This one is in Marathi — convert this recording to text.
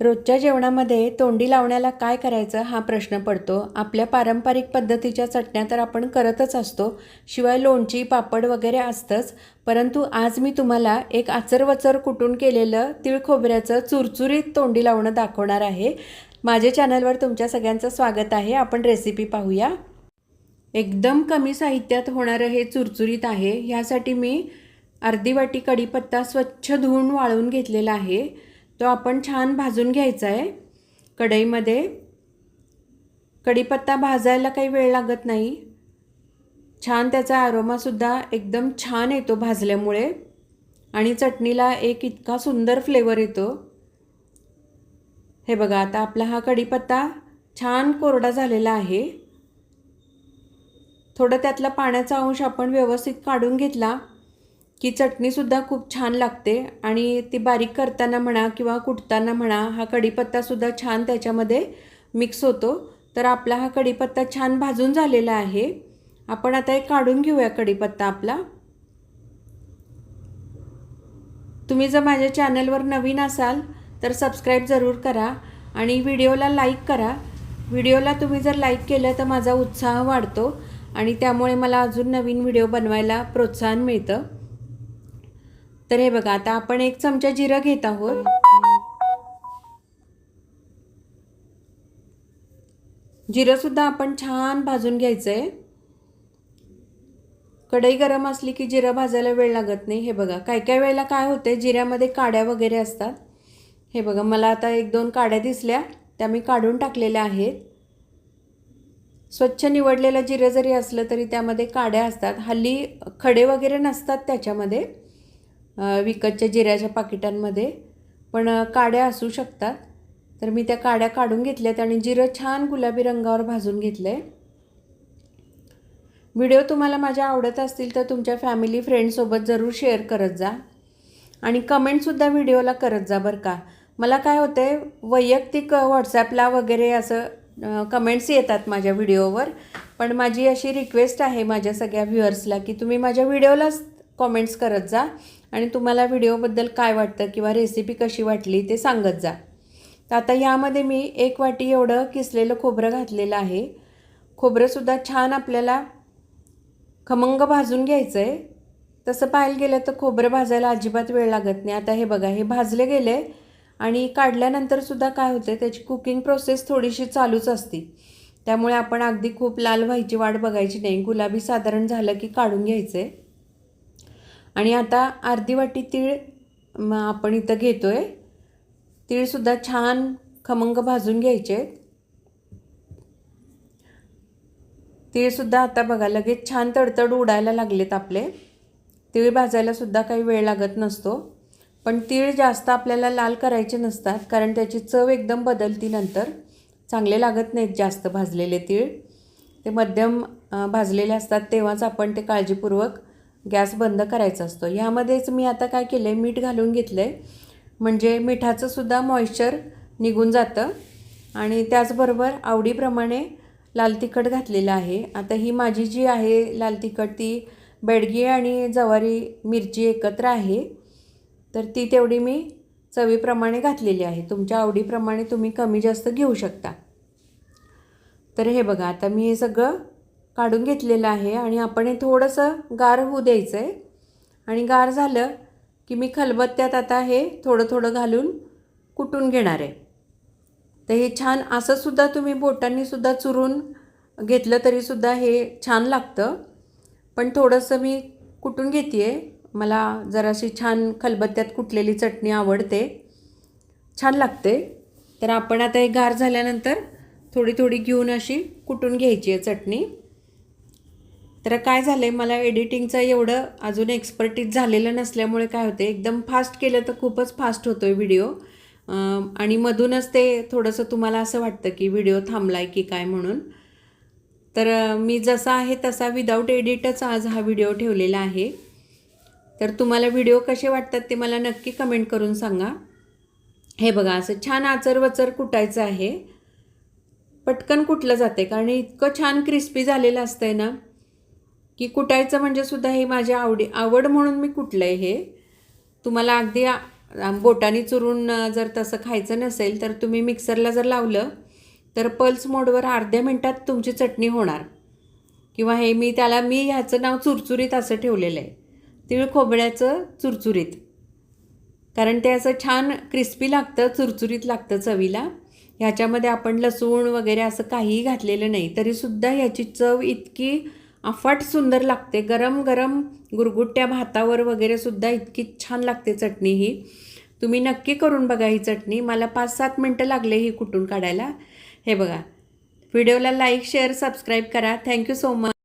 रोजच्या जेवणामध्ये तोंडी लावण्याला काय करायचं हा प्रश्न पडतो. आपल्या पारंपरिक पद्धतीच्या चटण्या तर आपण करतच असतो. शिवाय लोणची पापड वगैरे असतंच. परंतु आज मी तुम्हाला एक आचरवचर कुटून केलेलं तिळ खोबऱ्याचं चुरचुरीत तोंडी लावणं दाखवणार आहे. माझ्या चॅनलवर तुमच्या सगळ्यांचं स्वागत आहे. आपण रेसिपी पाहूया. एकदम कमी साहित्यात होणारं हे चुरचुरीत आहे. ह्यासाठी मी अर्धी वाटी कढीपत्ता स्वच्छ धुवून वाळवून घेतलेला आहे. तो आपण छान भाजून घ्यायचा आहे कढईमध्ये. कढीपत्ता भाजायला काही वेळ लागत नाही. छान त्याचा आरोमासुद्धा एकदम छान येतो भाजल्यामुळे. आणि चटणीला एक इतका सुंदर फ्लेवर येतो. हे बघा आता आपला हा कढीपत्ता छान कोरडा झालेला आहे. थोडं त्यातला पाण्याचा अंश आपण व्यवस्थित काढून घेतला. की चटणीसुद्धा खूप छान लागते आणि ती बारीक करताना म्हणा किंवा कुटताना म्हणा हा कढीपत्तासुद्धा छान त्याच्यामध्ये मिक्स होतो. तर आपला हा कढीपत्ता छान भाजून झालेला आहे. आपण आता एक काढून घेऊया कढीपत्ता आपला. तुम्ही जर माझ्या चॅनलवर नवीन असाल तर सबस्क्राईब जरूर करा आणि व्हिडिओला लाईक करा. व्हिडिओला तुम्ही जर लाईक केलं तर माझा उत्साह वाढतो आणि त्यामुळे मला अजून नवीन व्हिडिओ बनवायला प्रोत्साहन मिळतं. तर हे बघा आता आपण एक चमचा जिरं घेत आहोत. जिरंसुद्धा आपण छान भाजून घ्यायचं आहे कढई गरम असली की जिरं भाजायला वेळ लागत नाही. हे बघा काय काय वेळेला काय होते जिऱ्यामध्ये काड्या वगैरे असतात. हे बघा मला आता एक दोन काड्या दिसल्या त्या मी काढून टाकलेल्या आहेत. स्वच्छ निवडलेलं जिरं जरी असलं तरी त्यामध्ये काड्या असतात. हल्ली खडे वगैरे नसतात त्याच्यामध्ये. विकतच्या जिऱ्याच्या पाकिटांमध्ये. पण काड्या असू शकतात. तर मी त्या काड्या काढून घेतल्यात आणि जिरं छान गुलाबी रंगावर भाजून घेतलं आहे व्हिडिओ तुम्हाला माझ्या आवडत असतील तर तुमच्या फॅमिली फ्रेंडसोबत जरूर शेअर करत जा. आणि कमेंटसुद्धा व्हिडिओला करत जा बरं का. मला काय होतं आहे वैयक्तिक व्हॉट्सॲपला वगैरे असं कमेंट्स येतात माझ्या व्हिडिओवर. पण माझी अशी रिक्वेस्ट आहे माझ्या सगळ्या व्ह्युअर्सला की तुम्ही माझ्या व्हिडिओलाच कॉमेंट्स करत जा. आणि तुम्हाला व्हिडिओबद्दल काय वाटतं किंवा रेसिपी कशी वाटली ते सांगत जा. तर आता यामध्ये मी एक वाटी एवढं किसलेलं खोबरं घातलेलं आहे. खोबरंसुद्धा छान आपल्याला खमंग भाजून घ्यायचं आहे तसं पाहायला गेलं तर खोबरं भाजायला अजिबात वेळ लागत नाही. आता हे बघा हे भाजले गेले आणि काढल्यानंतरसुद्धा काय होतं त्याची कुकिंग प्रोसेस थोडीशी चालूच असते. त्यामुळे आपण अगदी खूप लाल व्हायची वाट बघायची नाही. गुलाबी साधारण झालं की काढून घ्यायचं आहे आणि आता अर्धी वाटी तीळ आपण इथं घेतो आहे तीळसुद्धा छान खमंग भाजून घ्यायचे. आहेत तीळसुद्धा आता बघा लगेच छान तडतड उडायला लागलेत आपले. तीळ भाजायलासुद्धा काही वेळ लागत नसतो. पण तीळ जास्त आपल्याला लाल करायचे नसतात कारण त्याची चव एकदम बदलती नंतर. चांगले लागत नाहीत जास्त भाजलेले तीळ. ते मध्यम भाजलेले असतात तेव्हाच आपण ते काळजीपूर्वक गॅस बंद करायचा असतो. ह्यामध्येच मी आता काय केलं आहे मीठ घालून घेतलं आहे म्हणजे मिठाचं सुद्धा मॉइश्चर निघून जातं. आणि त्याचबरोबर आवडीप्रमाणे लाल तिखट घातलेलं आहे. आता ही माझी जी आहे लाल तिखट ती बेडगी आणि जवारी मिरची एकत्र आहे. तर ती तेवढी मी चवीप्रमाणे घातलेली आहे. तुमच्या आवडीप्रमाणे तुम्ही कमी जास्त घेऊ शकता. तर हे बघा आता मी हे सगळं काढून घेतलेलं आहे आणि आपण हे थोडंसं गार होऊ द्यायचं आहे आणि गार झालं की मी खलबत्त्यात आता हे थोडं थोडं घालून कुटून घेणार आहे. तर हे छान असंसुद्धा तुम्ही बोटांनीसुद्धा चुरून घेतलं तरीसुद्धा हे छान लागतं. पण थोडंसं मी कुटून घेते आहे मला जराशी छान खलबत्त्यात कुटलेली चटणी आवडते. छान लागते. तर आपण आता हे गार झाल्यानंतर थोडी थोडी घेऊन अशी कुटून घ्यायची आहे चटणी. तर काय झालं आहे मला एडिटिंगचं एवढं अजून एक्सपर्टीज झालेलं नसल्यामुळे काय होते एकदम फास्ट केलं तर खूपच फास्ट होतो आहे व्हिडिओ आणि मधूनच ते थोडंसं तुम्हाला असं वाटतं की व्हिडिओ थांबला आहे की काय म्हणून. तर मी जसा आहे तसा विदाऊट एडिटच आज हा व्हिडिओ ठेवलेला आहे. तर तुम्हाला व्हिडिओ कसे वाटतात ते मला नक्की कमेंट करून सांगा. हे बघा असं छान आचरवचर कुटायचं आहे. पटकन कुटलं जाते कारण इतकं छान क्रिस्पी झालेलं असतं आहे ना. की कुटायचं म्हणजे सुद्धा हे माझ्या आवडी आवड म्हणून मी कुठलं आहे हे. तुम्हाला अगदी बोटाने चुरून जर तसं खायचं नसेल तर तुम्ही मिक्सरला जर लावलं तर पल्स मोडवर अर्ध्या मिनटात तुमची चटणी होणार. किंवा हे मी त्याला मी ह्याचं नाव चुरचुरीत असं ठेवलेलं आहे. तिळ खोबऱ्याचं चुरचुरीत. कारण ते असं छान क्रिस्पी लागतं चुरचुरीत लागतं चवीला. ह्याच्यामध्ये आपण लसूण वगैरे असं काहीही घातलेलं नाही तरीसुद्धा ह्याची चव इतकी अफाट सुंदर लागते. गरम गरम गुरगुट्ट्या भातावर वगैरे सुद्धा इतकी छान लागते चटणी ही. तुम्ही नक्की करून बघा ही चटणी. मला पाच सात मिनटं लागले ही कुटून काढायला. हे बघा. व्हिडिओला लाईक शेअर सबस्क्राईब करा. Thank you so much.